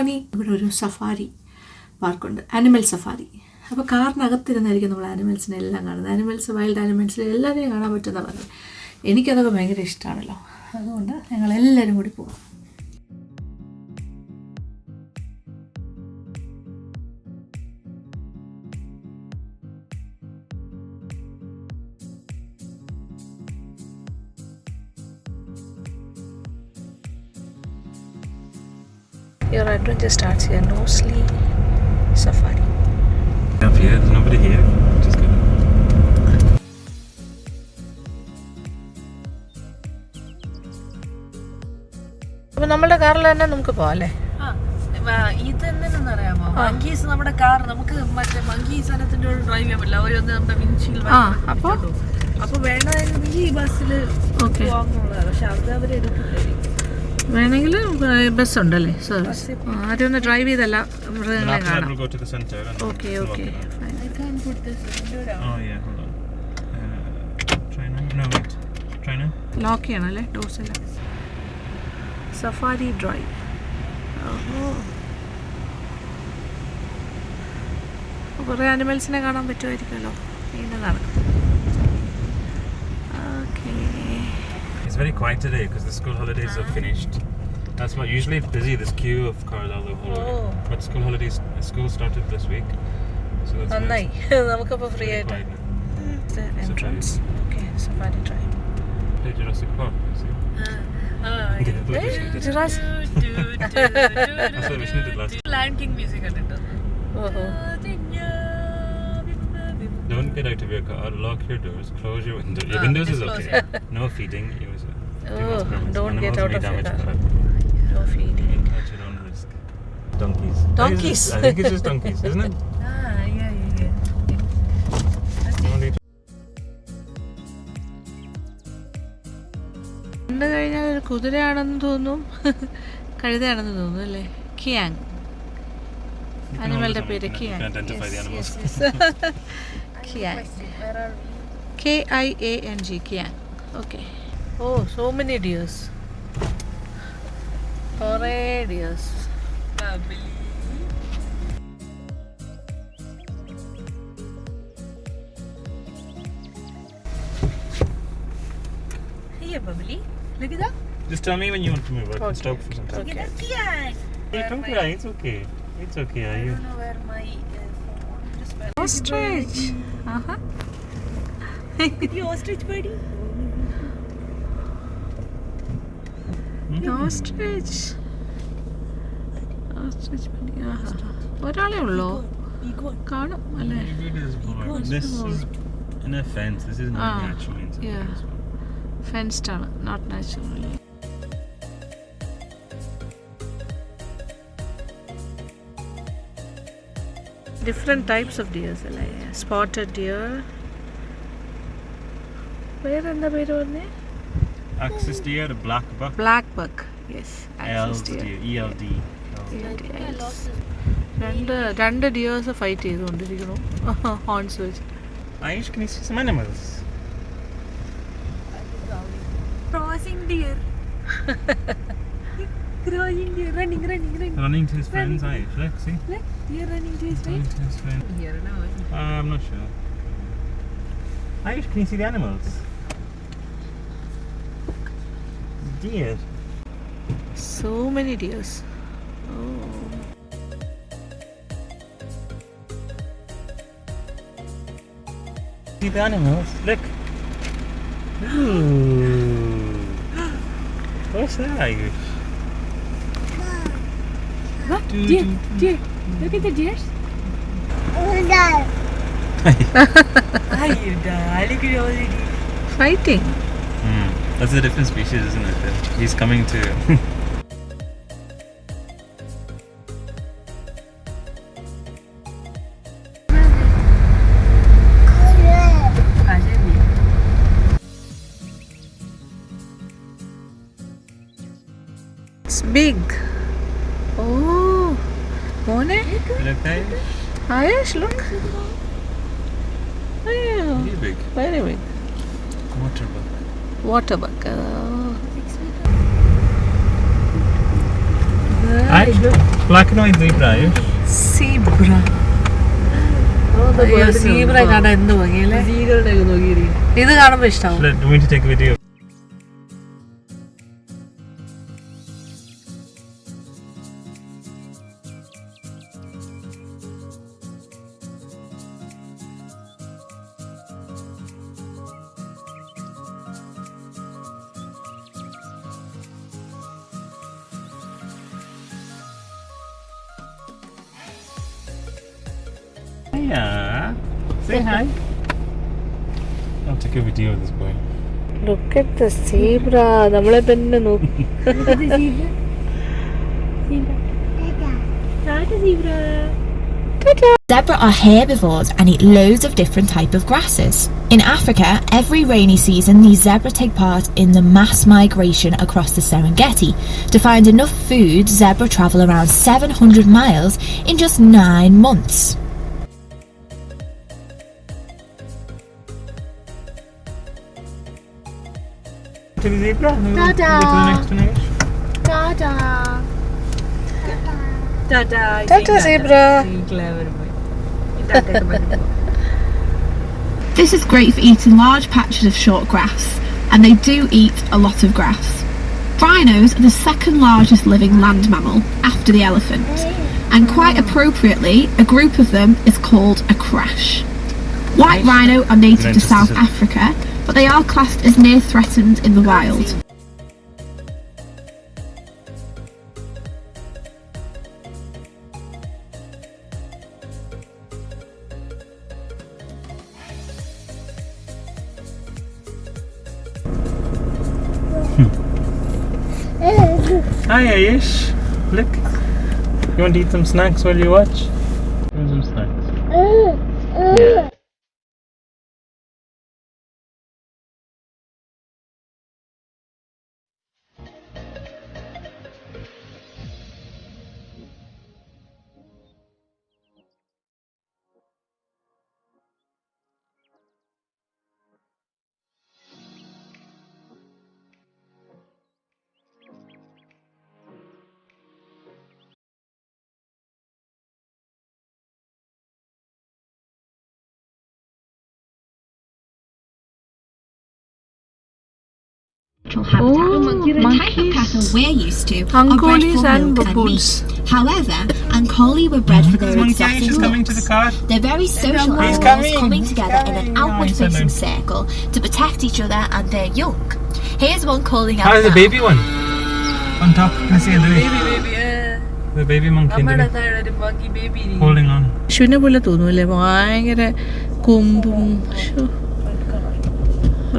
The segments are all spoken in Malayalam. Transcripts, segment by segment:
ഹലോ ഇവിടെ ഒരു സഫാരി പാർക്കുണ്ട് ആനിമൽ സഫാരി. അപ്പോൾ കാറിനകത്തിരുന്നായിരിക്കും നമ്മൾ ആനിമൽസിനെ എല്ലാം കാണുന്നത്. ആനിമൽസ് വൈൽഡ് ആനിമൽസിനെ എല്ലാവരെയും കാണാൻ പറ്റുന്ന പറഞ്ഞു എനിക്കതൊക്കെ ഭയങ്കര ഇഷ്ടമാണല്ലോ അതുകൊണ്ട് ഞങ്ങളെല്ലാവരും കൂടി പോകും adventure starts here, No sleep. Safari. Up here, there's nobody here. Just gonna... നമ്മുടെ കാറിൽ തന്നെ നമുക്ക് പോകാം അല്ലേ ഇത് എന്തിനെന്നറിയാമോ മങ്കീസ് നമ്മുടെ കാർ നമുക്ക് മറ്റേ മങ്കീസ് ഡ്രൈവ് ചെയ്യാൻ പറ്റില്ല നമ്മുടെ വിൻഷീൽ ആ, അപ്പൊ? അപ്പൊ വേണമെങ്കിൽ ഈ ബസ്സിൽ പക്ഷെ അത് അവരെടുക്കില്ലായിരിക്കും വേണമെങ്കിൽ ബസ് ഉണ്ടല്ലേ സർവീസ് ആരും ഒന്ന് ഡ്രൈവ് ചെയ്തല്ല മൃഗങ്ങളെ കാണാം. Okay okay? ലോക്ക് ചെയ്യണം അല്ലേ? ഡോർസ് എല്ലാം. സഫാരി ഡ്രൈവ് ഓഹോ. കുറേ ആനിമൽസിനെ കാണാൻ പറ്റുമായിരിക്കുമല്ലോ? ഇന്നതാണ് okay It's very quiet today because the school holidays are finished. That's why usually it's busy. There's queue of cars all the whole way. Oh. But school holidays, school started this week, so that's why നന്നായി it's നമുക്കപ്പോൾ ഫ്രീ very ആയിട്ട് quiet now. Entrance okay safari drive Play Jurassic Park. you see. Yeah, that's what we should do. Giraffes That's what we should do last. Land king music കണ്ടിട്ട് ഓഹോ Don't get out of your car. Lock your doors. Close your window. Your Ah, windows is just okay. No feeding. Use it. Oh, don't get out of your car. own risk. Donkeys. Donkeys. I think it's just donkeys, isn't it? yeah yeah കണ്ടു കഴിഞ്ഞാൽ ഒരു കുതിരയാണെന്ന് തോന്നും കഴുതയാണെന്ന് തോന്നുന്നു അല്ലേ കിയാങ് അനിമലിന്റെ പേര് kiang identify the animals. Kiang K I A N G kiang okay oh so many deers കുറേ deers Here, Bubbly. Look at that. Just tell me when you want to move. I can Okay. stop for some time. Okay. Yeah. Hey, don't cry. It's okay. It's okay. Are I you? don't know where my uh, phone. Just where ostrich Aaha the ostrich buddy. Ostrich ostrich ആഹാ ഒരാളേ ഉള്ളോ Iguana. കാണും അല്ലേ It is bored. This is an offense. This isn't Ah, natural means. of yeah. this one. Fenced ആണ് not naturally different types of deers അല്ലേ സ്പോട്ടഡ് ഡിയർ വേറെന്താ പേര് പറഞ്ഞേ Axis deer, the black buck. Black buck yes ELD deer. ELD. രണ്ട് രണ്ട് ഡിയേഴ്സ് ഫൈറ്റ് ചെയ്തുകൊണ്ടിരിക്കണു ഹോൺസ് വെച്ച് Aish, can you see some animals? Crossing deer. Crossing deer. Running, running, running. Running to his friend's Aish. Look, see? Look, deer running to his Running right. to his friend. Here, now. Uh, I'm not sure. Aish, can you see the animals? deer. So many deers. Oh. See the animals. Look. Ooh. What's that? What? Deer, deer. Look at the deers. Oh, no. Are you darling? Fighting. That's a different species, isn't it? He's coming to water buck black, black white zebra. Ayush. Zebra zebra കാണാൻ എന്ത് ഭംഗിയല്ലേ ഇത് കാണുമ്പോ ഇഷ്ടാവും. Say hi. I'll take a video of this boy. Look at the zebra നമ്മളെ തന്നെ നോക്കി Zebra are herbivores and eat loads of different type of grasses. In Africa, every rainy season these zebra take part in the mass migration across the Serengeti. To find enough food, zebra travel around 700 miles in just 9 months. to the zebra and we'll go to the next one, I guess. Dada. Dada. Dada zebra. This is great for eating large patches of short grass, and they do eat a lot of grass. Rhinos are the second largest living land mammal after the elephant, and quite appropriately, a group of them is called a crash. White rhino are native to South Africa but they are classed as near threatened in the wild. Hmm. Hi, Ayush. Look. You want to eat some snacks while you watch? Here's some snacks. Yeah. natural habitat. the type of cattle we're used to are bred Ancolis for and milk and baboons. meat. However, Ancoli were bred for Look at this their monkey. Ayush exotic is coming to the looks. car. They're very social He's animals coming, he's together in coming. an Oh, outward he's coming. facing circle to protect each other and their young. Here's one calling out. How is the now. baby one? On top. Can I see it? Baby baby The baby monkey in നമ്മുടെ the താഴെ ഒരു മങ്കി ബേബി holding on. ശുനെ പോലെ തോന്നൂല്ലേ ഭയങ്കര കൊമ്പും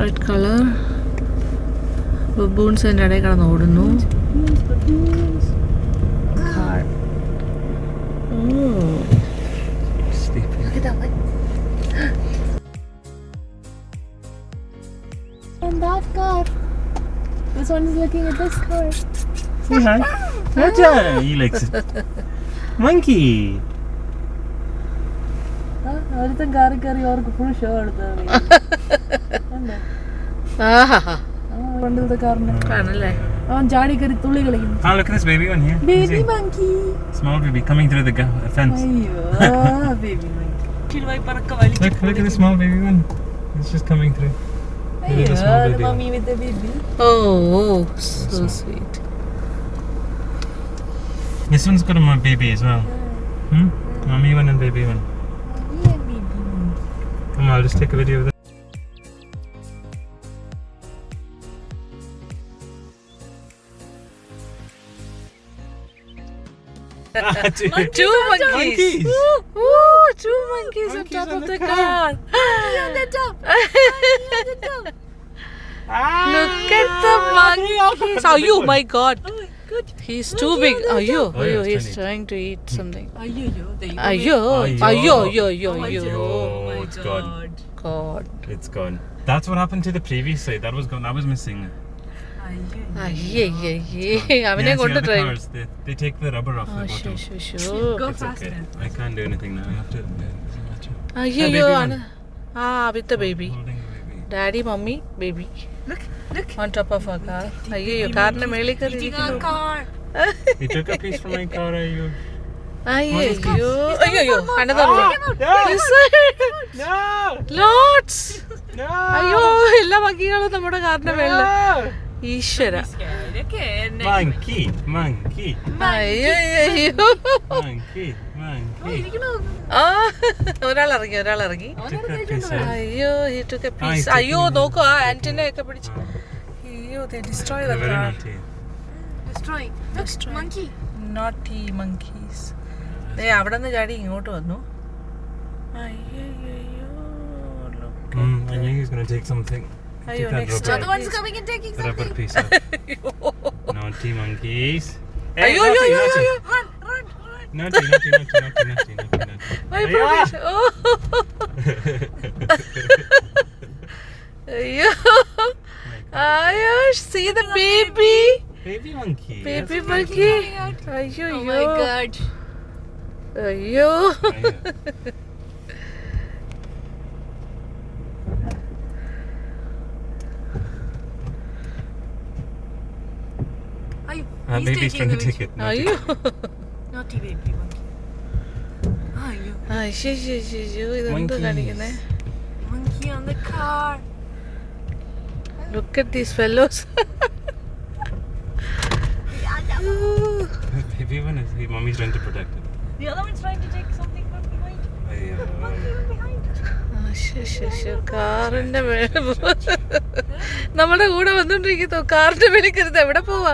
റെഡ് കളർ ബബൂൺസ് എന്റെ ഇടയിൽ കിടന്ന് ഓടുന്നു Sleeping. And that car. This one is looking at this car. Say hi. Raja. He likes it. Monkey. ഒരുത്തൻ കയറി കയറി അവർക്ക് ഫുൾ ഷോ എടുത്തത് പണ്ടത്തെ കാറിന്റെ കാണല്ലേ അവൻ ചാടി കയറി തുള്ളി കളിക്കുന്നു Oh, look at this baby one here. You see? Monkey Small baby coming through the ga- fence. അയ്യോ baby monkey പറക്ക Look, look at the small baby one. It's just coming through. Look at the small baby. one. Mummy with baby oh so sweet This one's got a mo- baby as well. Hmm? Mommy one and baby one. Come on, I'll just take a video of that. two monkeys, two monkeys. Woo, woo, two monkeys, monkeys on top on of the, the car. car. on the top. Ah, Look at the monkeys. Are you? My God. Oh, good. He's too big. Are you? oh, you? He's trying to eat hmm. something. Are you? Are you? Are you? Are you? Are oh, you? Are you? Oh my God. God. It's gone. That's what happened to the previous site. That was gone. That was missing. അവനെ കൊണ്ട് ട്രൈ അയ്യോ ആണ് ആ അവിത്ത baby daddy mummy baby on top of അയ്യോ കാറിന് മേളിൽ അയ്യോ. എല്ലാ വകികളും നമ്മുടെ കാറിന്റെ മേളിൽ ഈശ്വര Monkey, monkey, അയ്യോ അയ്യോ monkey, monkey. ആ ഒരാൾ ഇറങ്ങി ഒരാൾ ഇറങ്ങി അയ്യോ he took a Ah, piece he took അയ്യോ. നോക്കൂ ആ ആന്റിനെ ഒക്കെ പിടിച്ച് അയ്യോ they destroy the very car naughty. Destroying. Destroy. Monkey. naughty monkeys ദേ അവിടെ നിന്ന് ചാടി ഇങ്ങോട്ട് വന്നു അയ്യോ look. Mm, I knew he was going to Are you next? Another one's coming and taking something. Rubber piece. naughty monkeys. Hey, ayo, naughty, ayo. Ayo, ayo. Run, run, run. Naughty, naughty, naughty, naughty, naughty, naughty, naughty. My Aya. Oh. ayo. Ayush, see the baby. Baby monkey. Baby yes, monkey. Ayo, oh my god. Ayo. Ayo. You? Ah, he's baby's trying to take it. Are അയ്യോ Naughty baby monkey. Are you? അയ്യോ അയ്യോ ഇതെന്ത് Monkeys. കാണിക്കുന്നേ Monkey on the car. Look at these fellows Baby one is, mommy's trying to protect it. The other one's trying to take something from behind. The Monkey from behind. കാറിന്റെ മേലെ നമ്മുടെ കൂടെ വന്നോണ്ടിരിക്കുന്നു കാറിന്റെ മേലെ കരുത് എവിടെ പോവാ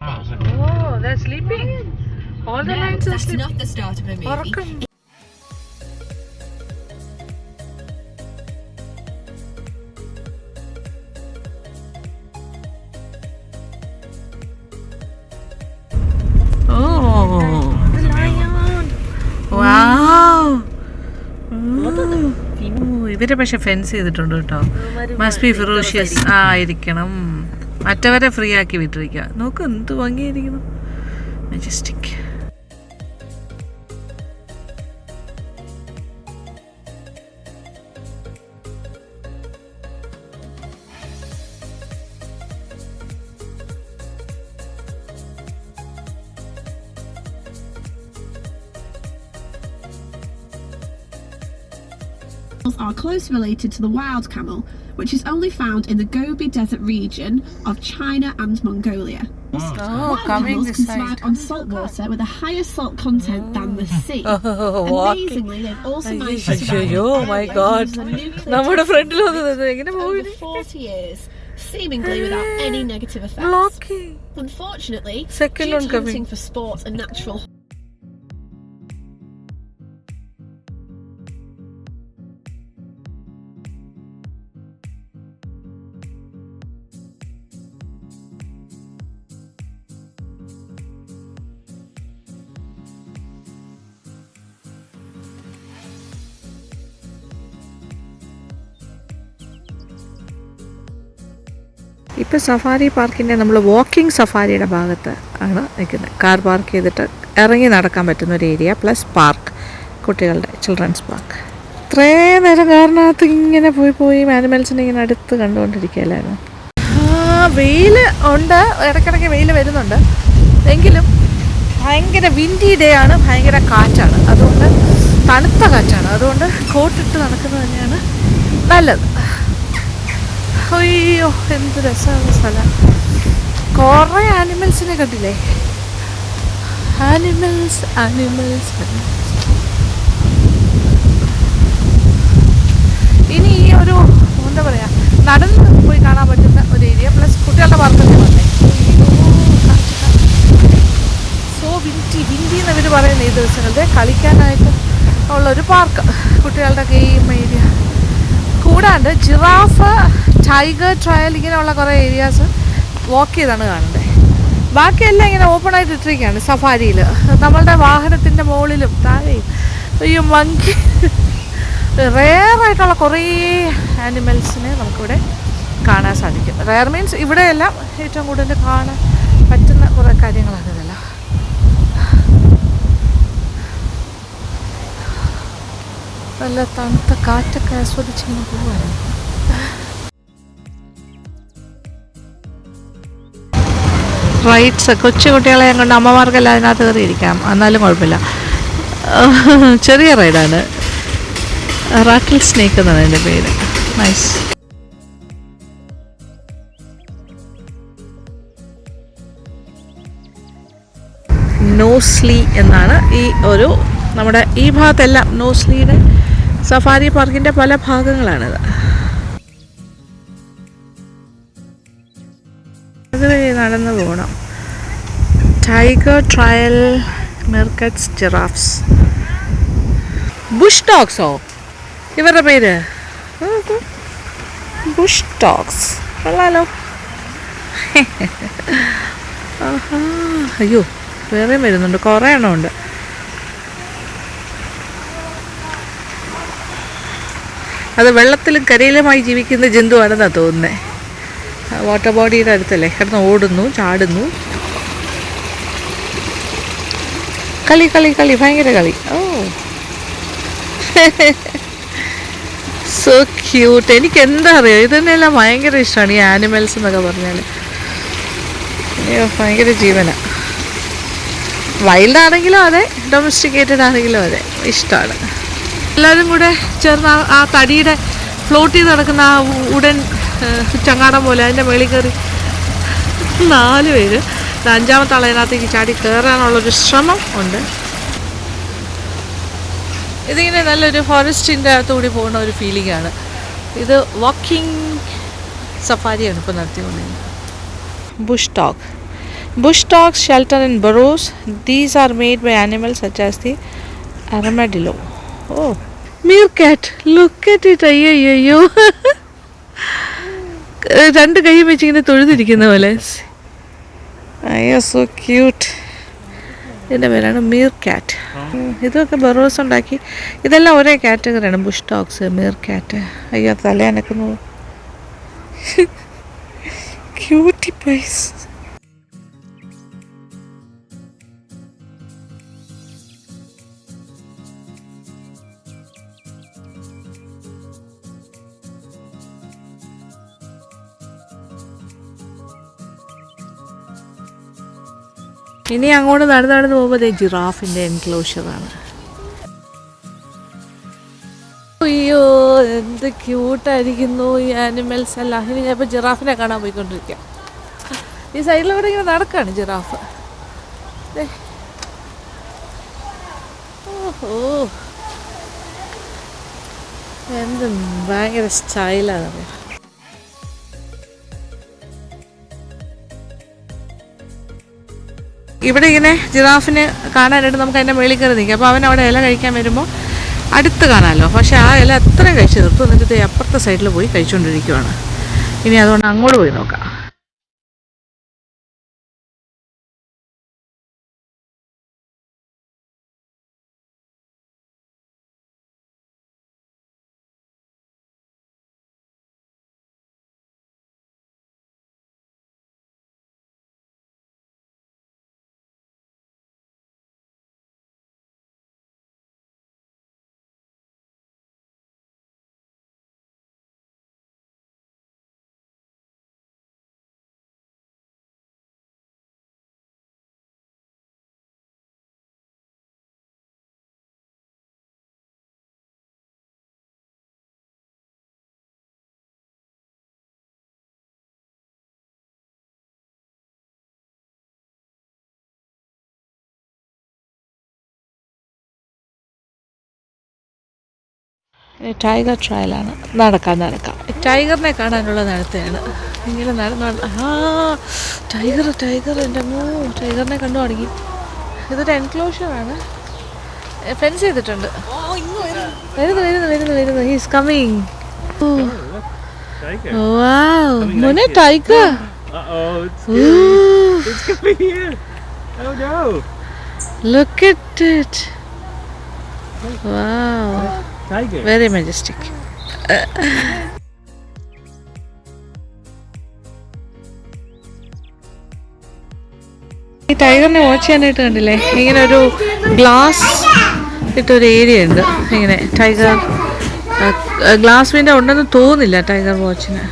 ഓ they're sleeping all the lions are That's sleeping not the start of a movie. ഉറക്കം Oh, wow. ഓ, ഇവരെ പക്ഷെ ഫെൻസ് ചെയ്തിട്ടുണ്ട് കേട്ടോ മസ്റ്റ് ബി ഫിറോഷ്യസ് ആയിരിക്കണം മറ്റവരെ ഫ്രീ ആക്കി വിട്ടിരിക്കുക. നോക്ക് എന്ത് ഭംഗിയായിരിക്കുന്നു. Majestic closely related to the wild camel, which is only found in the Gobi Desert region of China and Mongolia. Oh Wild coming camels this can survive on salt water with a higher salt content than the sea. walking. Amazingly, they've also managed to survive അയ്യോ in my areas god using a nuclear നമ്മുടെ ഫ്രണ്ടിൽ വന്നത് എങ്ങനെ പോയി over 40 years, seemingly without any negative effects. Blocking Unfortunately, Second due one to coming. hunting for sport and natural ഇപ്പോൾ സഫാരി പാർക്കിന്റെ നമ്മൾ വാക്കിംഗ് സഫാരിയുടെ ഭാഗത്ത് ആണ് നിൽക്കുന്നത്. കാർ പാർക്ക് ചെയ്തിട്ട് ഇറങ്ങി നടക്കാൻ പറ്റുന്ന ഒരു ഏരിയ പ്ലസ് പാർക്ക് കുട്ടികളുടെ ചിൽഡ്രൻസ് പാർക്ക് ഇത്രയും നേരം കാറിനകത്ത് ഇങ്ങനെ പോയി പോയി ആനിമൽസിനെ ഇങ്ങനെ അടുത്ത് കണ്ടുകൊണ്ടിരിക്കുകയല്ലായിരുന്നു വെയിൽ ഉണ്ട്. ഇടയ്ക്കിടയ്ക്ക് വെയിൽ വരുന്നുണ്ട്. എങ്കിലും ഭയങ്കര വിൻഡി ഡേ ആണ് ഭയങ്കര കാറ്റാണ്. അതുകൊണ്ട് തണുത്ത കാറ്റാണ്. അതുകൊണ്ട് കോട്ടിട്ട് നടക്കുന്നത് തന്നെയാണ് നല്ലത്. അയ്യോ എന്ത് രസമാണ് സ്ഥലം? കുറേ ആനിമൽസിനെ കണ്ടില്ലേ? ആനിമൽസ് ആനിമൽസ് ഇനി ഈ ഒരു എന്താ പറയുക നടന്ന് പോയി കാണാൻ പറ്റുന്ന ഒരു ഏരിയ പ്ലസ് കുട്ടികളുടെ പാർക്കൊക്കെ വന്നേ. സോ വിന്റി വിന്റി എന്നവർ പറയുന്ന ഈ ദിവസങ്ങളിൽ കളിക്കാനായിട്ട് ഉള്ളൊരു പാർക്ക് കുട്ടികളുടെ ഗെയിം ഏരിയ കൂടാണ്ട് ജിറാഫ് ടൈഗർ ട്രയൽ ഇങ്ങനെയുള്ള കുറേ ഏരിയാസ് വാക്ക് ചെയ്താണ് കാണുന്നത്. ബാക്കിയെല്ലാം ഇങ്ങനെ ഓപ്പൺ ആയിട്ട് ഇട്ടിരിക്കുകയാണ് സഫാരിയിൽ. നമ്മളുടെ വാഹനത്തിന്റെ മുകളിലും താഴെയും. ഈ മങ്കി റെയറായിട്ടുള്ള കുറേ ആനിമൽസിനെ നമുക്കിവിടെ കാണാൻ സാധിക്കും. റെയർ മീൻസ് ഇവിടെയെല്ലാം ഏറ്റവും കൂടുതൽ കാണാൻ പറ്റുന്ന കുറേ കാര്യങ്ങളാണ് ഇതെല്ലാം നല്ല തണുത്ത കാറ്റൊക്കെ ആസ്വദിച്ച് ഇങ്ങനെ പോവാണ്. റൈറ്റ്സ് കൊച്ചു കുട്ടികളെ കൊണ്ട് അമ്മമാർക്കെല്ലാം അതിനകത്ത് കയറിയിരിക്കാം. എന്നാലും കുഴപ്പമില്ല. ചെറിയ റൈഡാണ് റാക്കിൾ സ്നേക്ക് എന്നാണ് എന്റെ പേര്. നൈസ് നോസ്ലി എന്നാണ് ഈ ഒരു നമ്മുടെ ഈ ഭാഗത്തെല്ലാം നോസ്ലിയുടെ സഫാരി പാർക്കിന്റെ പല ഭാഗങ്ങളാണിത്. നടന്നു പോകണം tiger trail meerkats giraffes bush ഡോഗ്സോ ഇവരുടെ പേര്? ബുഷ് ടോക്സ് കൊള്ളാലോ. അയ്യോ വേറെയും വരുന്നുണ്ട്. കുറേ എണ്ണം ഉണ്ട് അത് വെള്ളത്തിലും കരയിലുമായി ജീവിക്കുന്ന ജന്തുവാണെന്നാണ് തോന്നുന്നത് വാട്ടർ ബോഡിയുടെ അടുത്തല്ലേ? കിടന്ന് ഓടുന്നു ചാടുന്നു. കളി കളി കളി ഭയങ്കര കളി. ഓ. സോ ക്യൂട്ട് എനിക്ക് എന്താ അറിയാം? ഇതന്നെല്ലാം ഭയങ്കര ഇഷ്ടമാണ് ഈ ആനിമൽസ് എന്നൊക്കെ പറഞ്ഞാൽ അയ്യോ ഭയങ്കര ജീവന. വൈൽഡ് ആണെങ്കിലും അതെ ഡൊമസ്റ്റിക്കേറ്റഡ് ആണെങ്കിലും അതെ ഇഷ്ടമാണ് എല്ലാവരും കൂടെ ചേർന്ന് ആ- തടിയുടെ ഫ്ലോട്ട് ചെയ്ത് നടക്കുന്ന ആ ഉടൻ ചങ്ങാടം പോലെ അതിന്റെ മേളിൽ കയറി നാല് പേര്. അഞ്ചാമത്തെ ആൾ അതിനകത്തേക്ക് ചാടി കയറാനുള്ളൊരു ശ്രമം ഉണ്ട്. ഇതിങ്ങനെ നല്ലൊരു ഫോറസ്റ്റിന്റെ അകത്തുകൂടി പോകുന്ന ഒരു ഫീലിംഗ് ആണ്. ഇത് വാക്കിംഗ് സഫാരിയാണ് ഇപ്പോൾ നടത്തിക്കൊണ്ടിരുന്നത് bush talk Bush dogs shelter in burrows these are made by animals such as the armadillo. Oh, meerkat. Look at it. അയ്യോ അയ്യോ രണ്ട് കൈ വെച്ച് ഇങ്ങനെ തൊഴുതിരിക്കുന്ന പോലെ. അയ്യോ സോ ക്യൂട്ട്. ഇതിന്റെ പേരാണ് മീർ കാറ്റ് ഇതൊക്കെ ബറോസ് ഉണ്ടാക്കി. ഇതെല്ലാം ഒരേ കാറ്റഗറിയാണ്. ബുഷ് ഡോഗ്സ് മീർ കാറ്റ് അയ്യോ തലയനക്കുന്നു. ക്യൂട്ടി പൈസ് ഇനി അങ്ങോട്ട് നടന്ന് നടന്ന് പോകുമ്പോൾ ജിറാഫിന്റെ എൻക്ലോഷറാണ് അയ്യോ എന്ത് ക്യൂട്ടായിരിക്കുന്നു ഈ ആനിമൽസ് എല്ലാം. ഇനി ഞാൻ ഇപ്പോൾ ജിറാഫിനെ കാണാൻ പോയിക്കൊണ്ടിരിക്കാം. ഈ സൈഡിലൂടെ ഇങ്ങനെ നടക്കാണ് ജിറാഫ്. ഓഹോ. എന്ത് ഭയങ്കര സ്റ്റൈലാണ് അറിയാം ഇവിടെ ഇങ്ങനെ ജിറാഫിന് കാണാനായിട്ട് നമുക്ക് അതിന്റെ മേളിൽ കയറി നിൽക്കാം. അപ്പോൾ അവൻ അവിടെ ഇല കഴിക്കാൻ വരുമ്പോൾ അടുത്ത് കാണാമല്ലോ. പക്ഷേ ആ ഇല അത്രയും കഴിച്ച് നിർത്തും. എന്നിട്ട് അപ്പുറത്തെ സൈഡിൽ പോയി കഴിച്ചുകൊണ്ടിരിക്കുവാണ്. ഇനി അതുകൊണ്ട് അങ്ങോട്ട് പോയി നോക്കാം. ടൈഗർ ട്രയലാണ്. നടക്കാൻ നടക്കാം. ടൈഗറിനെ കാണാനുള്ള നടത്തയാണ്. ഇങ്ങനെ നടന്ന് ആ ടൈഗർ ടൈഗർ എന്റെ മോ ടൈഗറിനെ കണ്ടു തുടങ്ങി. ഇതൊരു എൻക്ലോഷറാണ് ഫെൻസ് ചെയ്തിട്ടുണ്ട്. വരുന്നു വരുന്നു വരുന്നു വരുന്നു. He's coming. മോനെ tiger. Oh, it's scary. Very majestic ഈ ടൈഗറിനെ വാച്ച് ചെയ്യാനായിട്ട് കണ്ടില്ലേ? ഇങ്ങനെ ഒരു ഗ്ലാസ് ഇട്ടൊരു ഏരിയ ഉണ്ട്. ഇങ്ങനെ ടൈഗർ ഗ്ലാസ് വിൻഡോ ഉണ്ടെന്ന് തോന്നില്ല ടൈഗർ വാച്ചിന്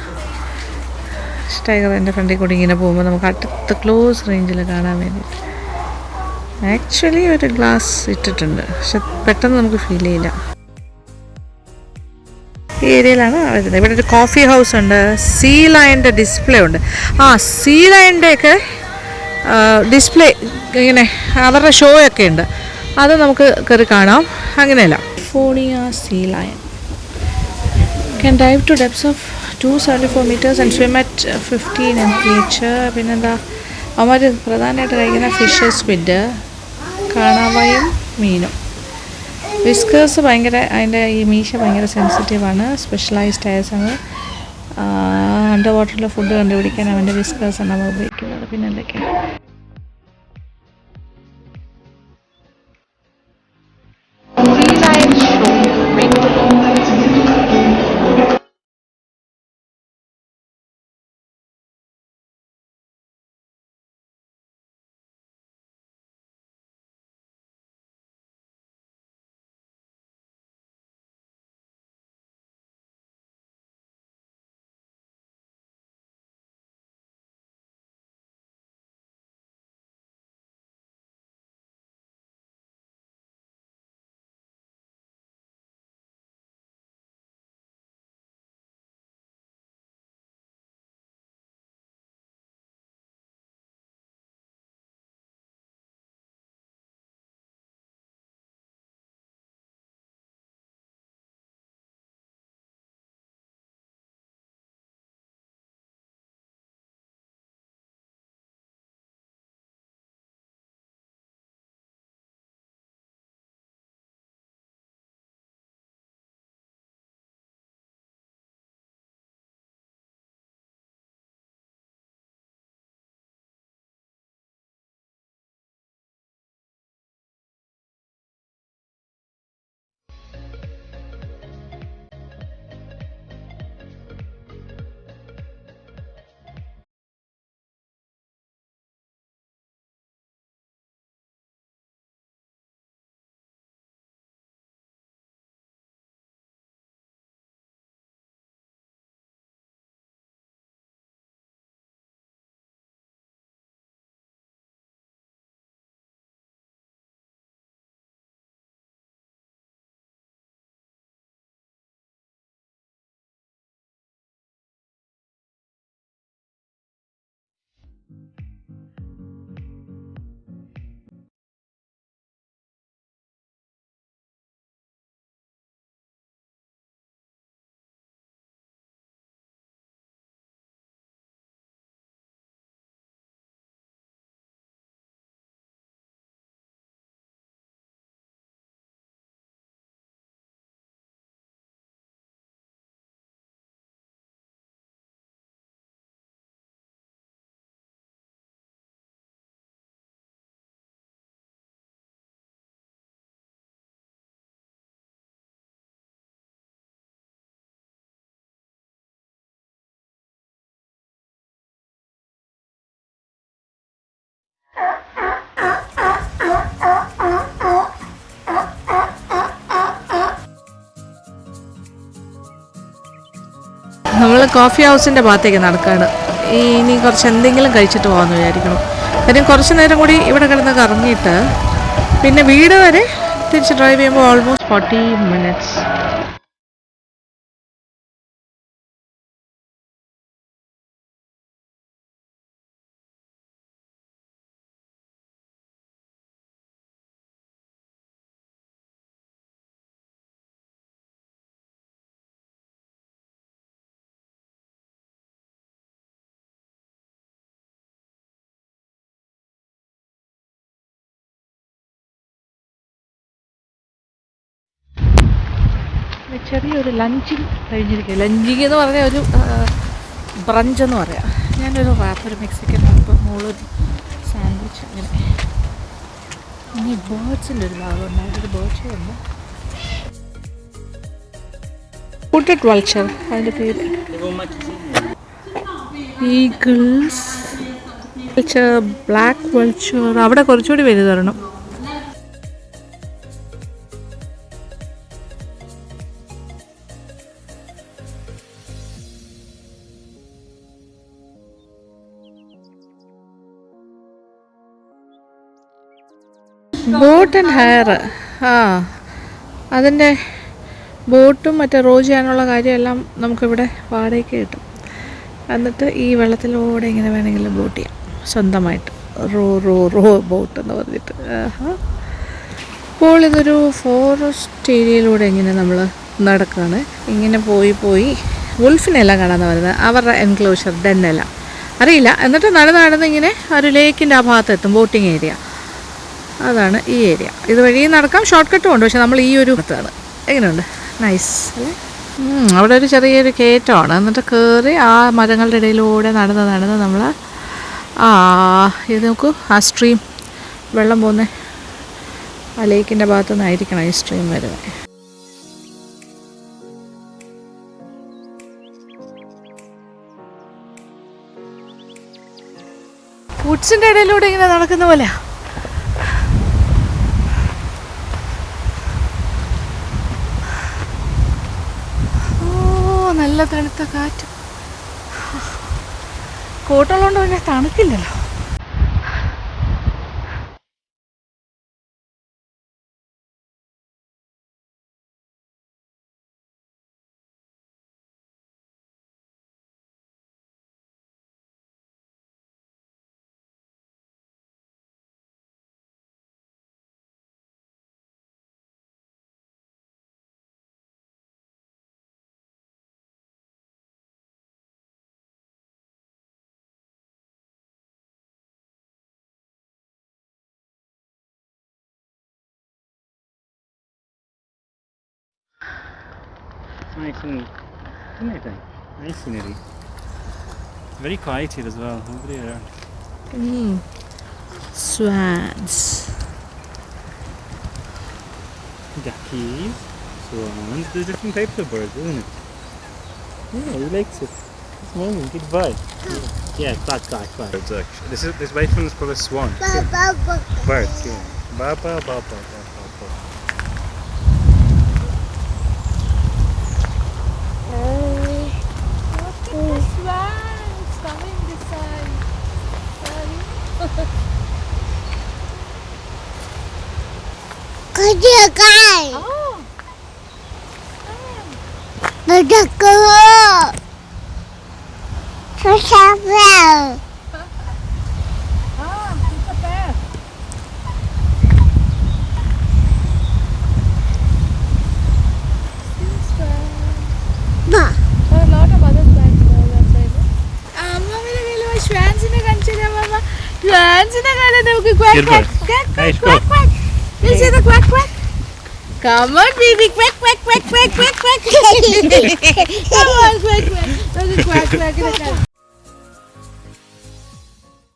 ടൈഗർ എന്റെ ഫ്രണ്ടിൽ കൂടി ഇങ്ങനെ പോകുമ്പോൾ നമുക്ക് അടുത്ത ക്ലോസ് റേഞ്ചിൽ കാണാൻ വേണ്ടിയിട്ട്. ആക്ച്വലി ഒരു ഗ്ലാസ് ഇട്ടിട്ടുണ്ട്. പക്ഷെ പെട്ടെന്ന് നമുക്ക് ഫീൽ ചെയ്യില്ല. ഈ ഏരിയയിലാണ് വരുന്നത്. ഇവിടെ ഒരു കോഫി ഹൗസ് ഉണ്ട്. സീ ലൈന്റെ ഡിസ്പ്ലേ ഉണ്ട്. ആ സീ ലൈന്റെ ഒക്കെ ഡിസ്പ്ലേ ഇങ്ങനെ അവരുടെ ഷോ ഒക്കെ ഉണ്ട്. അത് നമുക്ക് കയറി കാണാം. അങ്ങനെയല്ല. ഫോണിയ sea lion can dive to depths of two seventy four metres and swim at fifteen M P H പിന്നെന്താ? അവന്മാർ പ്രധാനമായിട്ട് കഴിക്കുന്ന ഫിഷ് സ്ക്വിഡ് കാണാവയും മീനും. വിസ്കേഴ്സ് ഭയങ്കര അതിന്റെ ഈ മീശ ഭയങ്കര സെൻസിറ്റീവാണ് സ്പെഷ്യലൈസ്ഡ് ആയസാണ് അണ്ടർ വാട്ടറിലെ ഫുഡ് കണ്ടുപിടിക്കാൻ അവന്റെ ആണ് നമ്മൾ ഉപയോഗിക്കുന്നത്. പിന്നെ എന്തൊക്കെയാണ്? നമ്മൾ കോഫി ഹൗസിന്റെ ഭാഗത്തേക്ക് നടക്കുകയാണ് ഈ ഇനി കുറച്ച് എന്തെങ്കിലും കഴിച്ചിട്ട് പോകാമെന്ന് വിചാരിക്കണം കാര്യം കുറച്ച് നേരം കൂടി ഇവിടെ കിടന്ന് കറങ്ങിയിട്ട് പിന്നെ വീട് വരെ തിരിച്ച് ഡ്രൈവ് ചെയ്യുമ്പോൾ ഓൾമോസ്റ്റ് ഫോർട്ടി മിനിറ്റ്സ് ചെറിയൊരു ലഞ്ചിങ് കഴിഞ്ഞിരിക്കുക. ലഞ്ചിങ് എന്ന് പറഞ്ഞാൽ ഒരു ബ്രഞ്ച് എന്ന് പറയാം. ഞാനൊരു റാപ്പ് ഒരു മെക്സിക്കൻ റാപ്പ് മോളൊരു സാൻഡ്വിച്ച് അങ്ങനെ. ഇനി ബേർഡ്സിന്റെ ഒരു ഭാഗമുണ്ട് അവിടെ ഒരു ബേർഡ് ഷോ ഉണ്ട്. ഫുഡഡ് വൾച്ചർ അതിന്റെ പേര്. ഈഗിൾസ് വൾച്ചർ ബ്ലാക്ക് വൾച്ചർ അവിടെ കുറച്ചുകൂടി വലുതരണം ബോട്ട് ആൻഡ് ഹെയർ. ആ അതിന്റെ ബോട്ടും മറ്റേ റോ ചെയ്യാനുള്ള കാര്യമെല്ലാം നമുക്കിവിടെ വാടകയ്ക്ക് കിട്ടും. എന്നിട്ട് ഈ വെള്ളത്തിലൂടെ ഇങ്ങനെ വേണമെങ്കിൽ ബോട്ട് ചെയ്യാം. സ്വന്തമായിട്ട്. റോ റോ റോ ബോട്ട് എന്ന് പറഞ്ഞിട്ട്. അപ്പോൾ ഇതൊരു ഫോറസ്റ്റ് ഏരിയയിലൂടെ ഇങ്ങനെ നമ്മൾ നടക്കുകയാണ് ഇങ്ങനെ പോയി പോയി വുൾഫിനെല്ലാം കാണാന്ന് പറയുന്നത് അവരുടെ എൻക്ലോഷർ ഡെന്നെല്ലാം അറിയില്ല. എന്നിട്ട് നടന്ന് നടന്ന് ഇങ്ങനെ ഒരു ലേക്കിന്റെ ആ ഭാഗത്ത് എത്തും ബോട്ടിങ് ഏരിയ അതാണ് ഈ ഏരിയ. ഇതുവഴി നടക്കാം. ഷോർട്ട് കട്ടും ഉണ്ട്. പക്ഷെ നമ്മൾ ഈ ഒരു ഭാഗത്താണ്. എങ്ങനെയുണ്ട്? നൈസ് അവിടെ ഒരു ചെറിയൊരു കയറ്റമാണ് എന്നിട്ട് കയറി ആ മരങ്ങളുടെ ഇടയിലൂടെ നടന്ന് നടന്ന് നമ്മൾ ആ ഇത് നോക്കൂ. ആ സ്ട്രീം വെള്ളം പോകുന്ന ആ ലേക്കിന്റെ ഭാഗത്തു നിന്നായിരിക്കണം ഈ സ്ട്രീം വരുന്നത്. വുഡ്സിന്റെ ഇടയിലൂടെ ഇങ്ങനെ നടക്കുന്ന പോലെയാ? നല്ല തണുത്ത കാറ്റ്. കോട്ടുള്ളതുകൊണ്ട് പിന്നെ തണുക്കില്ലല്ലോ. nice and anything. Nice and scenery. Very quiet here as well. Nobody around. Mm. Swans. Duckies. Swans. There's different types of birds, isn't it? Yeah, he likes it. This morning, goodbye. Yeah, quack, quack, quack. Birds actually. This is this white one is called a swan. Birds, yeah. Ba ba ba ba. Quack, quack, quack, quack. You see the quack, quack? Come on, baby. Quack, quack, quack, quack, quack, quack. Come on, quack, quack. Quack, quack, quack.